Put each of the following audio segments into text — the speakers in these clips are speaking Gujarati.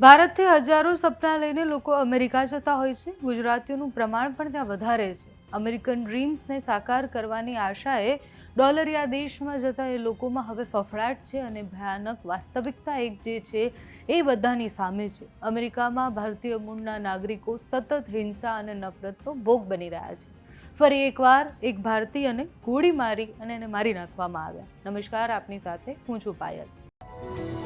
ભારતથી હજારો સપના લઈને લોકો અમેરિકા જતા હોય છે. ગુજરાતીઓનું પ્રમાણ પણ ત્યાં વધારે છે. અમેરિકન ડ્રીમ્સને સાકાર કરવાની આશાએ ડોલરિયા દેશમાં જતા એ લોકોમાં હવે ફફડાટ છે અને ભયાનક વાસ્તવિકતા એક જે છે એ બધાની સામે છે. અમેરિકામાં ભારતીય મૂળના નાગરિકો સતત હિંસા અને નફરતનો ભોગ બની રહ્યા છે. ફરી એકવાર એક ભારતીયને ગોળી મારી અને એને મારી નાખવામાં આવ્યા. નમસ્કાર, આપની સાથે હું છું પાયલ.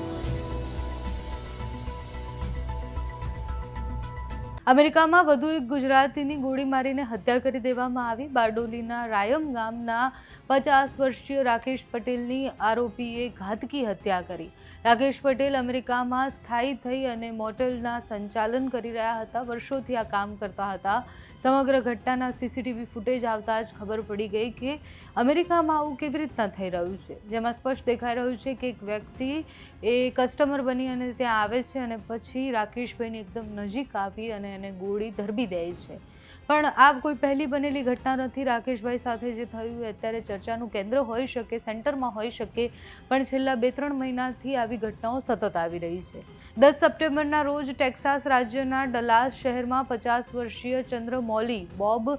અમેરિકામાં વધુ એક ગુજરાતીની ગોળી મારીને હત્યા કરી દેવામાં આવી. બારડોલીના રાયમ ગામના પચાસ વર્ષીય રાકેશ પટેલની આરોપીએ ઘાતકી હત્યા કરી. રાકેશ પટેલ અમેરિકામાં સ્થાયી થઈ અને મોટેલના સંચાલન કરી રહ્યા હતા. વર્ષોથી આ કામ કરતા હતા. સમગ્ર ઘટનાના સીસીટીવી ફૂટેજ આવતા જ ખબર પડી ગઈ કે અમેરિકામાં આવું કેવી રીતના થઈ રહ્યું છે. જેમાં સ્પષ્ટ દેખાઈ રહ્યું છે કે એક વ્યક્તિ એ કસ્ટમર બની અને ત્યાં આવે છે અને પછી રાકેશભાઈની એકદમ નજીક આવી અને એને ગોળી ધરબી દે છે. પણ આ કોઈ પહેલી બનેલી ઘટના નથી. રાકેશભાઈ સાથે જે થયું અત્યારે ચર્ચાનું કેન્દ્ર હોઈ શકે, સેન્ટરમાં હોઈ શકે, પણ છેલ્લા બે ત્રણ મહિનાથી આવી ઘટનાઓ સતત આવી રહી છે. દસ સપ્ટેમ્બરના રોજ ટેક્સાસ રાજ્યના ડલાસ શહેરમાં પચાસ વર્ષીય ચંદ્ર મૌલી બોબ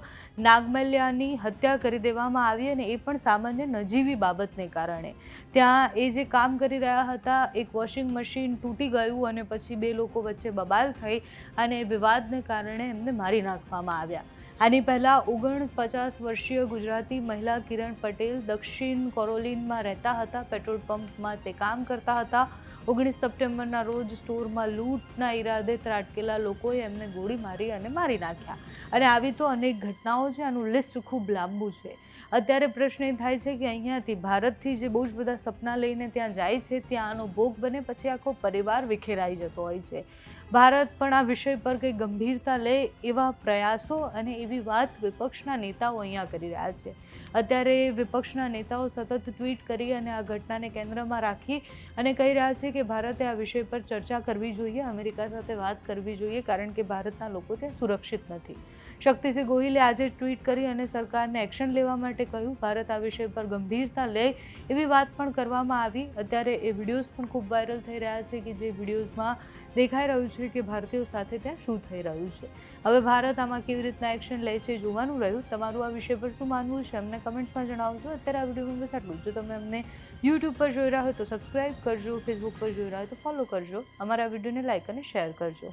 નાગમલ્યાની હત્યા કરી દેવામાં આવી અને એ પણ સામાન્ય નજીવી બાબતને કારણે. ત્યાં એ જે કામ કરી રહ્યા હતા, એક વોશિંગ મશીન તૂટી ગયું અને પછી બે લોકો વચ્ચે બબાલ થઈ અને એ વિવાદને કારણે એમને મારી નાખવામાં આવ્યા આની પહેલાં ઓગણ પચાસ વર્ષીય ગુજરાતી મહિલા કિરણ પટેલ દક્ષિણ કોરોલિનમાં રહેતા હતા, પેટ્રોલ પંપમાં તે કામ કરતા હતા. ઓગણીસ સપ્ટેમ્બરના રોજ સ્ટોરમાં લૂંટના ઈરાદે ત્રાટકેલા લોકોએ એમને ગોળી મારી અને મારી નાખ્યા. અને આવી તો અનેક ઘટનાઓ છે, આનું લિસ્ટ ખૂબ લાંબુ છે. અત્યારે પ્રશ્ન એ થાય છે કે અહીંયાથી ભારતથી જે બહુ જ બધા સપના લઈને ત્યાં જાય છે, ત્યાં આનો ભોગ બને પછી આખો પરિવાર વિખેરાઈ જતો હોય છે. ભારત પણ આ વિષય પર કંઈ ગંભીરતા લે એવા પ્રયાસો અને એવી વાત વિપક્ષના નેતાઓ અહીંયા કરી રહ્યા છે. અત્યારે વિપક્ષના નેતાઓ સતત ટ્વીટ કરી અને આ ઘટનાને કેન્દ્રમાં રાખી અને કહી રહ્યા છે કે ભારતે આ વિષય પર ચર્ચા કરવી જોઈએ, અમેરિકા સાથે વાત કરવી જોઈએ, કારણ કે ભારતના લોકો ત્યાં સુરક્ષિત નથી. શક્તિસિંહ ગોહિલે આજે ટ્વીટ કરી અને સરકારને એક્શન લેવા માટે કહ્યું, ભારત આ વિષય પર ગંભીરતા લે એવી વાત પણ કરવામાં આવી. અત્યારે એ વિડીયોઝ પણ ખૂબ વાયરલ થઈ રહ્યા છે કે જે વિડીયોઝમાં દેખાઈ રહ્યું છે કે ભારતીયો સાથે ત્યાં શું થઈ રહ્યું છે. હવે ભારત આમાં કેવી રીતના એક્શન લે છે જોવાનું રહ્યું. તમારું આ વિષય પર શું માનવું છે, અમને કમેન્ટ્સમાં જણાવજો. અત્યારે આ વિડીયોમાં બસ આટલું જ. તમે અમને યુટ્યુબ પર જોઈ રહ્યા હોય તો સબસ્ક્રાઇબ કરજો, ફેસબુક પર જોઈ રહ્યા હોય તો ફોલો કરજો. અમારા વિડીયોને લાઇક અને શેર કરજો.